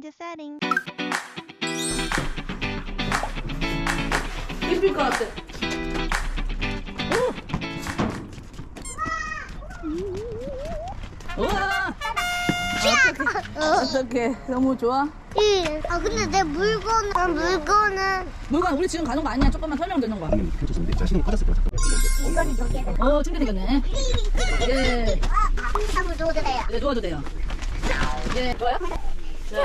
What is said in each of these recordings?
the settings. 예술 것 같아. 오! 우와! 어떡해. 너무 좋아. 응. 아 근데 내 물건 아, 물건은 물건 우리 지금 가는 거 아니야. 조금만 설명 듣는 거야. 켜졌는데 자신이 빠졌을 거야. 이거는 두 개. 어, 준비 되겠네. 예. 한번 줘도 돼요. 네, 도와도 돼요. 예, 좋아요? 저.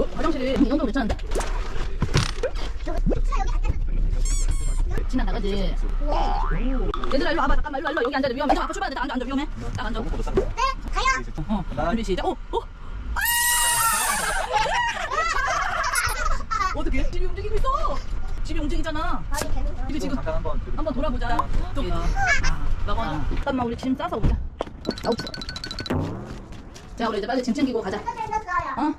어, 화장실이 이 정도 괜찮은데? 지나 나가지. 얘들아, 일로 와봐. 잠깐만, 일로, 일로. 여기 앉아. 위험해. 저 앞으로 출발해야 돼. 앉아, 앉아. 위험해. 딱 앉아. 네. 가요. 어, 준비 시작. 오, 오. 어떻게? 집이 움직이고 있어. 집이 움직이잖아. 집이 지금 잠깐 한번 한번 돌아보자. 또 아, 나가. 잠깐만 우리 짐 싸서 오자. 아, 없어. 자, 우리 이제 빨리 짐 챙기고 가자. 어?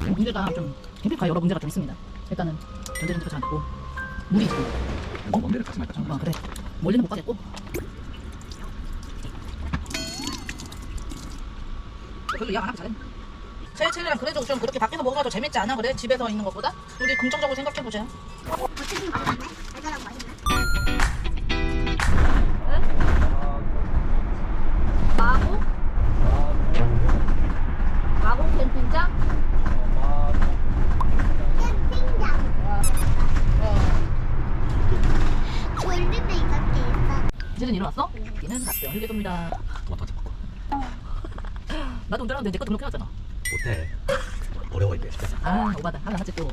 문제가 좀 캠핑카 여러 문제가 좀 있습니다. 일단은 전자레인지가 잘 안 되고 물이 있고 너무 먼 데를 가지 말까 아 그래 멀리는 못 가겠고 그래도 야안 하고 잘했네 채채랑 그래도 좀 그렇게 밖에서 먹어도 재밌지 않아 그래? 집에서 있는 것보다? 우리 긍정적으로 생각해보자 마 일개입니다. 토마토 한잔 먹고 나도 운전하는데 내 것도 그렇게 하잖아. 못해. 어려워 이게. 진짜. 아 오바다. 하나 하지 또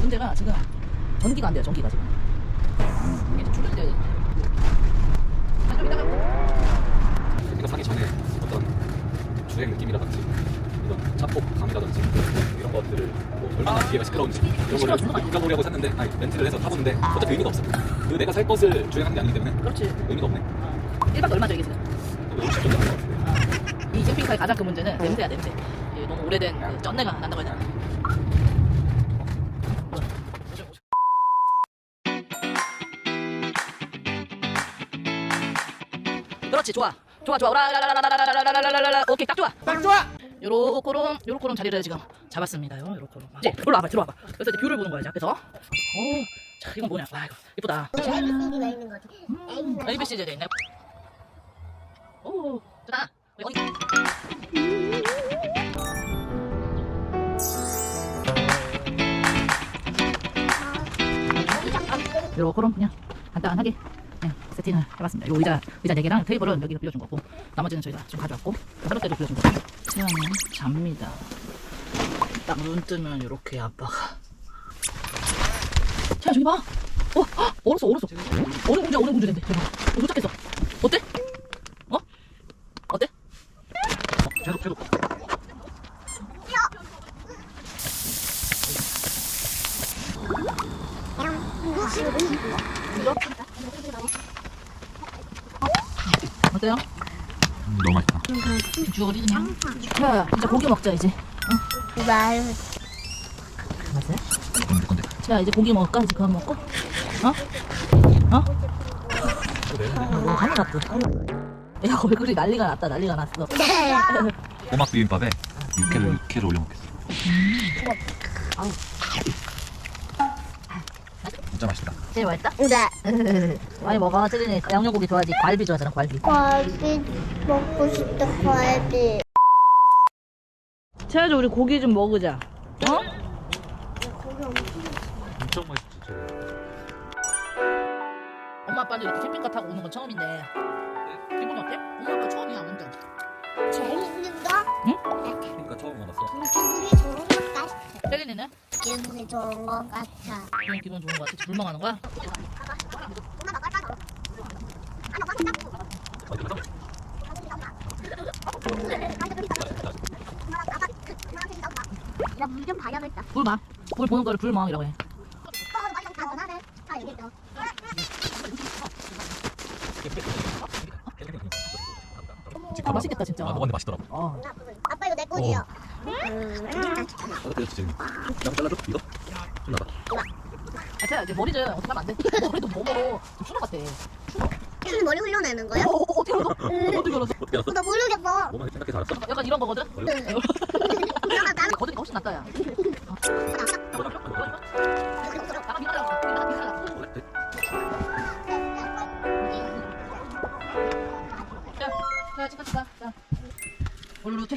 문제가 지금 전기가 안 돼요 전기가 지금. 이게 좀 충전이 돼야 되는데. 아, 좀 이따가. 사기 전에 어떤 주행 느낌이라든지 이런 차폭 감이라든지 이런 것들을 뭐 얼마나 뒤에가 시끄러운지 이런 거를 느껴보려고 샀는데 아니 렌트를 해서 타보는데 어차피 의미가 없어. 그 내가 살 것을 주행하는 게 아니기 때문에 그렇지. 의미가 없네. 1박에 얼마죠 이게 지금. 50점 정도 나온 것 같아요 이 캠핑카의 가장 큰 문제는 냄새야 냄새. 너무 오래된 그 쩐내가 난다고 해야 되나? 그렇지 좋아. 좋아 좋아. 오라 라라라라라라라라라라라. 오케이 딱 좋아. 딱 좋아 요렇게럼 요렇게럼 자리를 지금 잡았습니다 요 요렇게럼 이제 들어와 봐 들어와 봐. 그래서 이제 뷰를 보는 거야 이제. 앞에서? 오 자 이건 뭐냐? 와 이거 이쁘다. 거지. 음, ABC 돼 있네. 오 좋다. 여기 요렇게럼 그냥 간단하게 그냥 세팅을 해봤습니다. 요 의자 의자 4개랑 테이블은 여기서 빌려준 거고 나머지는 저희가 좀 가져왔고 하루 때도 빌려준 거고 태양은 잡니다. 딱 눈 뜨면 이렇게 아빠가 태양 저기 봐. 어, 헉, 얼었어 얼었어. 얼음 공주 얼음 공주 된대. 봐. 어, 도착했어. 어때? 어? 어때? 계속 계속 어때요? 음, 너무 맛있다 비 주얼이 그냥. 야, 이제 고기 먹자 이제. 말. 맞아요? 건데 자 이제 고기 먹을까? 이제 그만 먹고 어? 어? 뭐 하나 났어 야 얼굴이 난리가 났다 난리가 났어 네. 꼬막 비빔밥에 육회를 육회를 올려 먹겠어 진짜 맛있다 제일 맛있다? 네. 많이 먹어 세진이 양념고기 좋아하지 갈비 좋아하잖아 갈비 갈비 먹고 싶다 갈비. 채아줘 우리 고기 좀 먹으자 어? 엄청 맛있지 엄마 아빠도 이렇게 캠핑카 타고 오는 건 처음인데 기분이 어때? 엄마 아빠 처음이야 완전 재밌는가? 그러니까 처음 와봤어 기분이 좋은 세진이는? 기분이 좋은 것 같아. 기분, 기분 좋은 거 같아 불멍하는 거야? 나물좀 봐야겠다. 불망 불 보는 거를 불멍이라고 해 아. 아, 맛있겠다 진짜 아 먹었는데 맛있더라고 어. 아빠 이거 내 거지요? 어. 따뜻해 지금 나도 잘라줘 이거 좀 나봐 자, 이제 머리 좀 어떻게 하면 안 돼? 머리도 추는 것 같아. 무슨 머리 흘려내는 거야? 어, 어, 어떻게 알았어? 어떻게 알았어? 어떻게 알았어? 나 모르겠어. 뭐만 생각해서 알았어? 약간 이런 거거든? 나 나는 거드니까 훨씬 낫다, 야. 약간 미나라, 미나라, 미나라. 자, 자, 찍어, 찍어. 자. 올루테.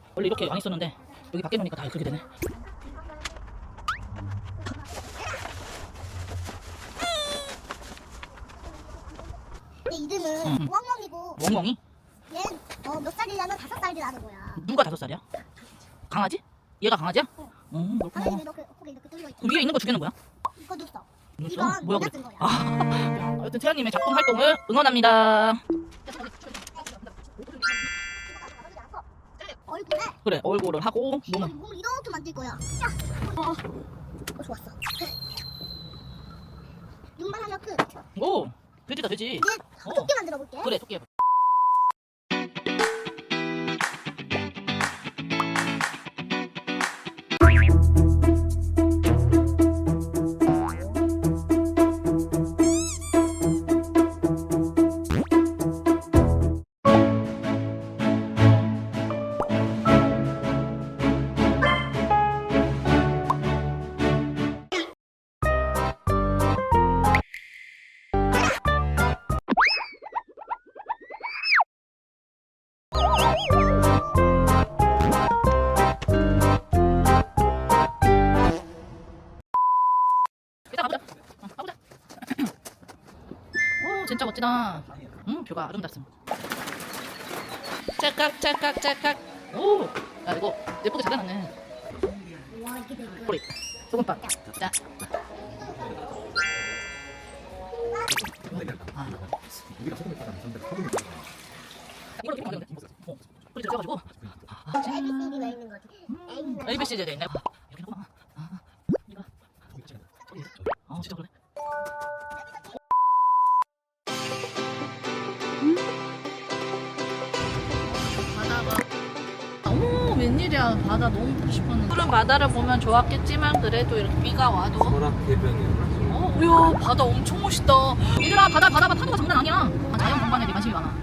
원래 이렇게 안 있었는데 여기 밖에 놓으니까 다 그렇게 되네. 내 이름은 음. 왕왕이고 멍멍이? 얘몇 살이냐면 다섯 살이 나는 거야. 누가 다섯 살이야? 강아지? 얘가 강아지야? 어, 그렇구나. 강아지 이렇게 고개 이렇게 뚫려 있고 그 위에 있는 거두 개는 뭐야? 이거 줬어. 이건 뭐야, 그래? 쓴 거야. 아, 여튼 태양님의 작품 활동을 응원합니다. 얼굴에 그래, 얼굴을 하고 몸을. 몸을 이렇게 만들 거야. 야, 어, 어 좋았어. 눈만 하면 끝. 오, 돼지다 돼지. 이제 어. 토끼 만들어 볼게. 그래, 토끼. 일단 오, 진짜 멋지다. 음, 뷰가 아름답습니다. 짤깍, 짤깍, 짤깍. 오, 야 이거 예쁘게 잘해놨네. 꼬리, 소금빵. 자. 아, 우리가 소금을 따라 무슨 소금을 따라 이걸로 이렇게 하면 돼. 어, 꼬리 들어가지고. 아, 짠. B C D가 있는 거지. A B A, B, C, D 돼 있네. 바다 너무 보고 싶었는데. 푸른 바다를 보면 좋았겠지만 그래도 이렇게 비가 와도. 설악 해변이 어, 우야 바다 엄청 멋있다. 얘들아 바다 바다 봐. 파도가 장난 아니야. 아, 자연 공간에 관심이 많아